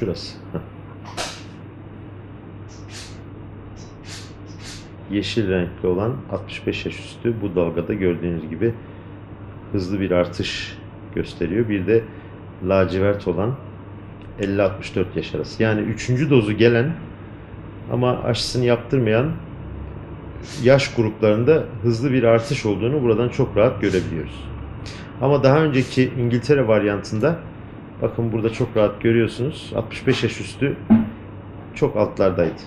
Şurası. Yeşil renkli olan 65 yaş üstü bu dalgada gördüğünüz gibi hızlı bir artış gösteriyor. Bir de lacivert olan 50-64 yaş arası. Yani üçüncü dozu gelen ama aşısını yaptırmayan yaş gruplarında hızlı bir artış olduğunu buradan çok rahat görebiliyoruz. Ama daha önceki İngiltere varyantında bakın burada çok rahat görüyorsunuz 65 yaş üstü çok altlardaydı.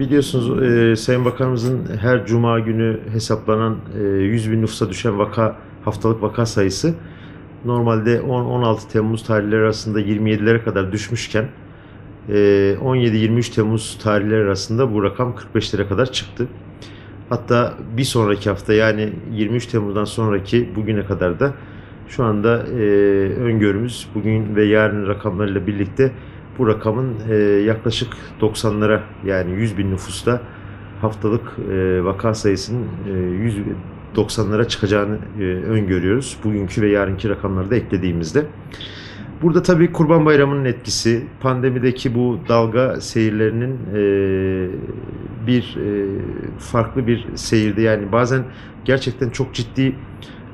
Biliyorsunuz e, Sayın Bakanımızın her cuma günü hesaplanan e, 100 bin nüfusa düşen vaka haftalık vaka sayısı normalde 10-16 Temmuz tarihleri arasında 27'lere kadar düşmüşken e, 17-23 Temmuz tarihleri arasında bu rakam 45'lere kadar çıktı. Hatta bir sonraki hafta yani 23 Temmuz'dan sonraki bugüne kadar da şu anda e, öngörümüz bugün ve yarın rakamlarıyla birlikte bu rakamın e, yaklaşık 90'lara yani 100 bin nüfusta haftalık e, vaka sayısının e, 100 90'lara çıkacağını e, öngörüyoruz. Bugünkü ve yarınki rakamları da eklediğimizde. Burada tabii Kurban Bayramı'nın etkisi, pandemideki bu dalga seyirlerinin e, bir e, farklı bir seyirde yani bazen gerçekten çok ciddi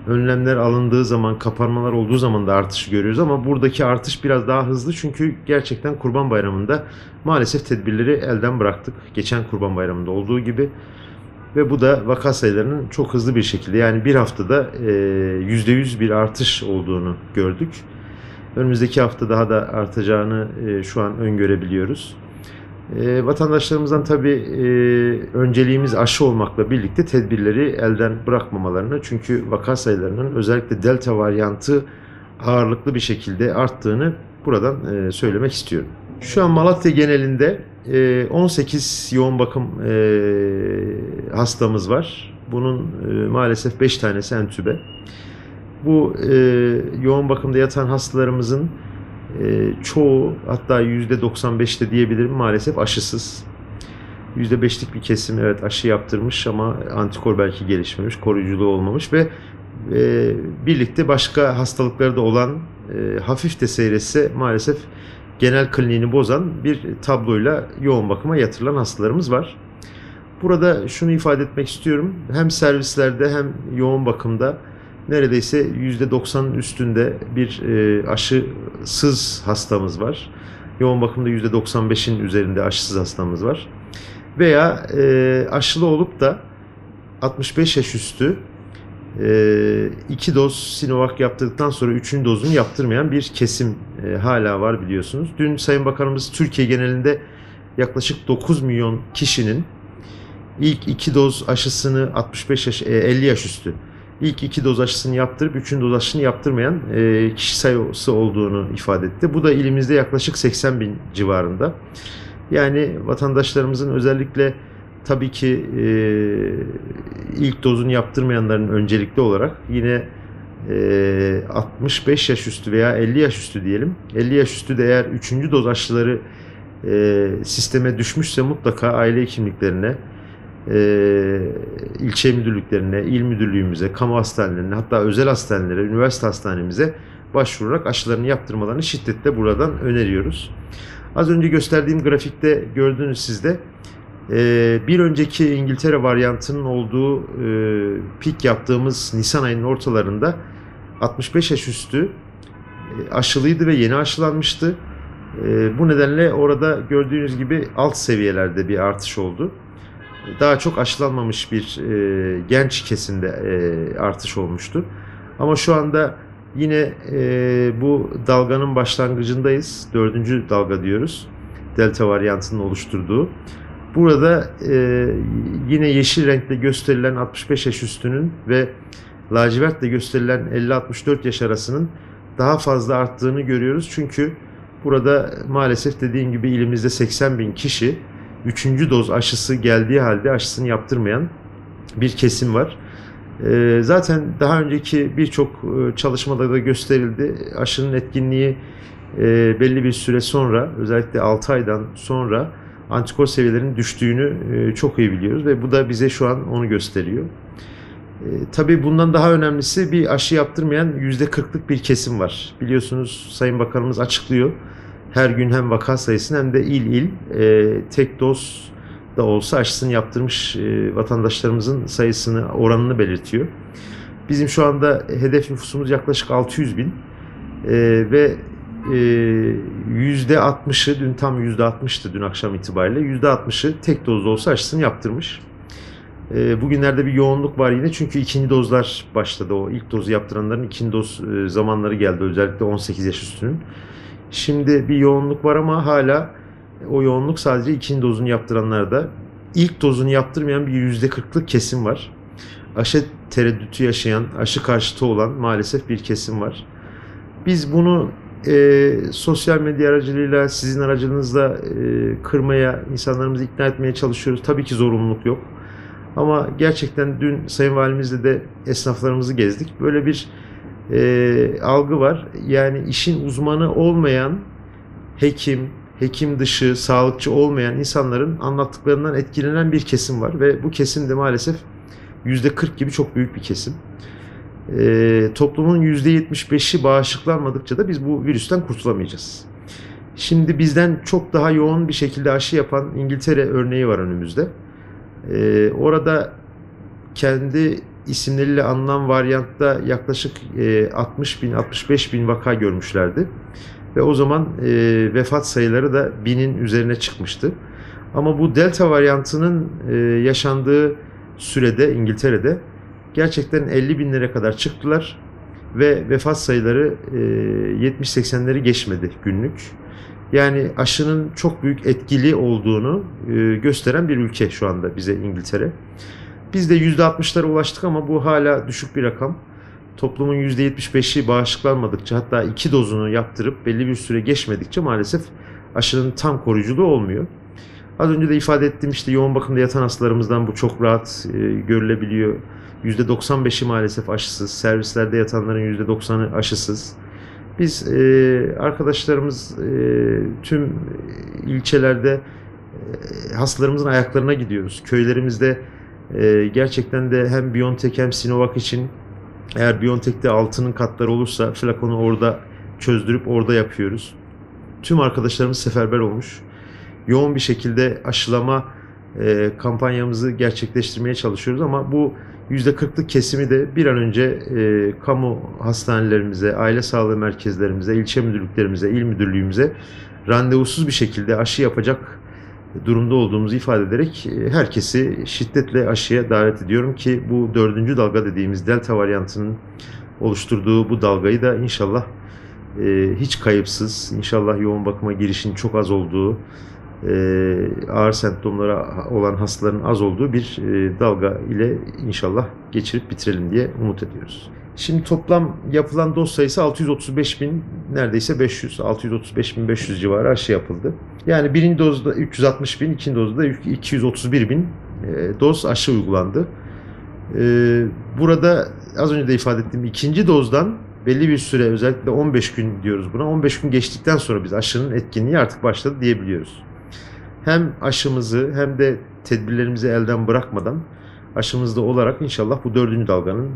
önlemler alındığı zaman, kapanmalar olduğu zaman da artışı görüyoruz ama buradaki artış biraz daha hızlı çünkü gerçekten Kurban Bayramı'nda maalesef tedbirleri elden bıraktık. Geçen Kurban Bayramı'nda olduğu gibi ve bu da vaka sayılarının çok hızlı bir şekilde yani bir haftada e, %100 bir artış olduğunu gördük. Önümüzdeki hafta daha da artacağını e, şu an öngörebiliyoruz. E, vatandaşlarımızdan tabii e, önceliğimiz aşı olmakla birlikte tedbirleri elden bırakmamalarını çünkü vaka sayılarının özellikle delta varyantı ağırlıklı bir şekilde arttığını buradan e, söylemek istiyorum. Şu an Malatya genelinde e, 18 yoğun bakım e, hastamız var. Bunun e, maalesef 5 tanesi entübe. Bu e, yoğun bakımda yatan hastalarımızın e, çoğu hatta %95'te diyebilirim maalesef aşısız. %5'lik bir kesim evet aşı yaptırmış ama antikor belki gelişmemiş, koruyuculuğu olmamış ve e, birlikte başka hastalıkları da olan e, hafif de seyretse maalesef genel kliniğini bozan bir tabloyla yoğun bakıma yatırılan hastalarımız var. Burada şunu ifade etmek istiyorum. Hem servislerde hem yoğun bakımda neredeyse %90'ın üstünde bir e, aşısız hastamız var. Yoğun bakımda %95'in üzerinde aşısız hastamız var. Veya e, aşılı olup da 65 yaş üstü e, iki doz Sinovac yaptırdıktan sonra üçüncü dozunu yaptırmayan bir kesim e, hala var biliyorsunuz. Dün Sayın Bakanımız Türkiye genelinde yaklaşık 9 milyon kişinin ilk iki doz aşısını 65 yaş, e, 50 yaş üstü ilk iki doz aşısını yaptırıp üçüncü doz aşısını yaptırmayan e, kişi sayısı olduğunu ifade etti. Bu da ilimizde yaklaşık 80 bin civarında. Yani vatandaşlarımızın özellikle tabii ki e, ilk dozunu yaptırmayanların öncelikli olarak yine e, 65 yaş üstü veya 50 yaş üstü diyelim. 50 yaş üstü de eğer 3. doz aşıları e, sisteme düşmüşse mutlaka aile hekimliklerine, e, ilçe müdürlüklerine, il müdürlüğümüze, kamu hastanelerine hatta özel hastanelere, üniversite hastanemize başvurarak aşılarını yaptırmalarını şiddetle buradan öneriyoruz. Az önce gösterdiğim grafikte gördüğünüz sizde ee, bir önceki İngiltere varyantının olduğu e, pik yaptığımız Nisan ayının ortalarında 65 yaş üstü e, aşılıydı ve yeni aşılanmıştı. E, bu nedenle orada gördüğünüz gibi alt seviyelerde bir artış oldu. Daha çok aşılanmamış bir e, genç kesimde e, artış olmuştu. Ama şu anda yine e, bu dalganın başlangıcındayız. Dördüncü dalga diyoruz. Delta varyantının oluşturduğu. Burada e, yine yeşil renkte gösterilen 65 yaş üstünün ve lacivertle gösterilen 50-64 yaş arasının daha fazla arttığını görüyoruz. Çünkü burada maalesef dediğim gibi ilimizde 80 bin kişi 3. doz aşısı geldiği halde aşısını yaptırmayan bir kesim var. E, zaten daha önceki birçok e, çalışmada da gösterildi. Aşının etkinliği e, belli bir süre sonra özellikle 6 aydan sonra antikor seviyelerinin düştüğünü e, çok iyi biliyoruz ve bu da bize şu an onu gösteriyor. Tabii bundan daha önemlisi bir aşı yaptırmayan %40'lık bir kesim var. Biliyorsunuz Sayın Bakanımız açıklıyor. Her gün hem vaka sayısını hem de il il e, tek doz da olsa aşısını yaptırmış e, vatandaşlarımızın sayısını, oranını belirtiyor. Bizim şu anda hedef nüfusumuz yaklaşık 600 bin E, ve e, %60'ı, dün tam %60'tı dün akşam itibariyle, %60'ı tek dozda olsa aşısını yaptırmış. E, bugünlerde bir yoğunluk var yine çünkü ikinci dozlar başladı. O ilk dozu yaptıranların ikinci doz e, zamanları geldi özellikle 18 yaş üstünün. Şimdi bir yoğunluk var ama hala o yoğunluk sadece ikinci dozunu yaptıranlarda. İlk dozunu yaptırmayan bir %40'lık kesim var. Aşı tereddütü yaşayan, aşı karşıtı olan maalesef bir kesim var. Biz bunu e, sosyal medya aracılığıyla, sizin aracılığınızla e, kırmaya, insanlarımızı ikna etmeye çalışıyoruz. Tabii ki zorunluluk yok. Ama gerçekten dün Sayın Valimizle de esnaflarımızı gezdik. Böyle bir e, algı var. Yani işin uzmanı olmayan hekim, hekim dışı, sağlıkçı olmayan insanların anlattıklarından etkilenen bir kesim var. Ve bu kesim de maalesef %40 gibi çok büyük bir kesim. E, toplumun %75'i bağışıklanmadıkça da biz bu virüsten kurtulamayacağız. Şimdi bizden çok daha yoğun bir şekilde aşı yapan İngiltere örneği var önümüzde. E, orada kendi isimleriyle anılan varyantta yaklaşık e, 60 bin, 65 bin vaka görmüşlerdi. Ve o zaman e, vefat sayıları da binin üzerine çıkmıştı. Ama bu delta varyantının e, yaşandığı sürede İngiltere'de gerçekten 50 binlere kadar çıktılar ve vefat sayıları e, 70-80'leri geçmedi günlük. Yani aşının çok büyük etkili olduğunu e, gösteren bir ülke şu anda bize İngiltere. Biz de %60'lara ulaştık ama bu hala düşük bir rakam. Toplumun %75'i bağışıklanmadıkça hatta iki dozunu yaptırıp belli bir süre geçmedikçe maalesef aşının tam koruyuculuğu olmuyor. Az önce de ifade ettiğim işte yoğun bakımda yatan hastalarımızdan bu çok rahat e, görülebiliyor. %95'i maalesef aşısız. Servislerde yatanların %90'ı aşısız. Biz e, arkadaşlarımız e, tüm ilçelerde e, hastalarımızın ayaklarına gidiyoruz. Köylerimizde e, gerçekten de hem Biontech hem Sinovac için eğer Biontech'te altının katları olursa flakonu orada çözdürüp orada yapıyoruz. Tüm arkadaşlarımız seferber olmuş. Yoğun bir şekilde aşılama e, kampanyamızı gerçekleştirmeye çalışıyoruz ama bu %40'lık kesimi de bir an önce e, kamu hastanelerimize, aile sağlığı merkezlerimize, ilçe müdürlüklerimize, il müdürlüğümüze randevusuz bir şekilde aşı yapacak durumda olduğumuzu ifade ederek e, herkesi şiddetle aşıya davet ediyorum ki bu dördüncü dalga dediğimiz delta varyantının oluşturduğu bu dalgayı da inşallah e, hiç kayıpsız, inşallah yoğun bakıma girişin çok az olduğu, ağır semptomlara olan hastaların az olduğu bir e, dalga ile inşallah geçirip bitirelim diye umut ediyoruz. Şimdi toplam yapılan doz sayısı 635 bin neredeyse 500, 635 bin 500 civarı aşı yapıldı. Yani birinci dozda 360 bin, ikinci dozda 231 bin e, doz aşı uygulandı. E, burada az önce de ifade ettiğim ikinci dozdan belli bir süre özellikle 15 gün diyoruz buna. 15 gün geçtikten sonra biz aşının etkinliği artık başladı diyebiliyoruz. Hem aşımızı hem de tedbirlerimizi elden bırakmadan aşımızda olarak inşallah bu dördüncü dalganın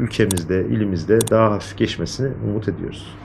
ülkemizde, ilimizde daha hafif geçmesini umut ediyoruz.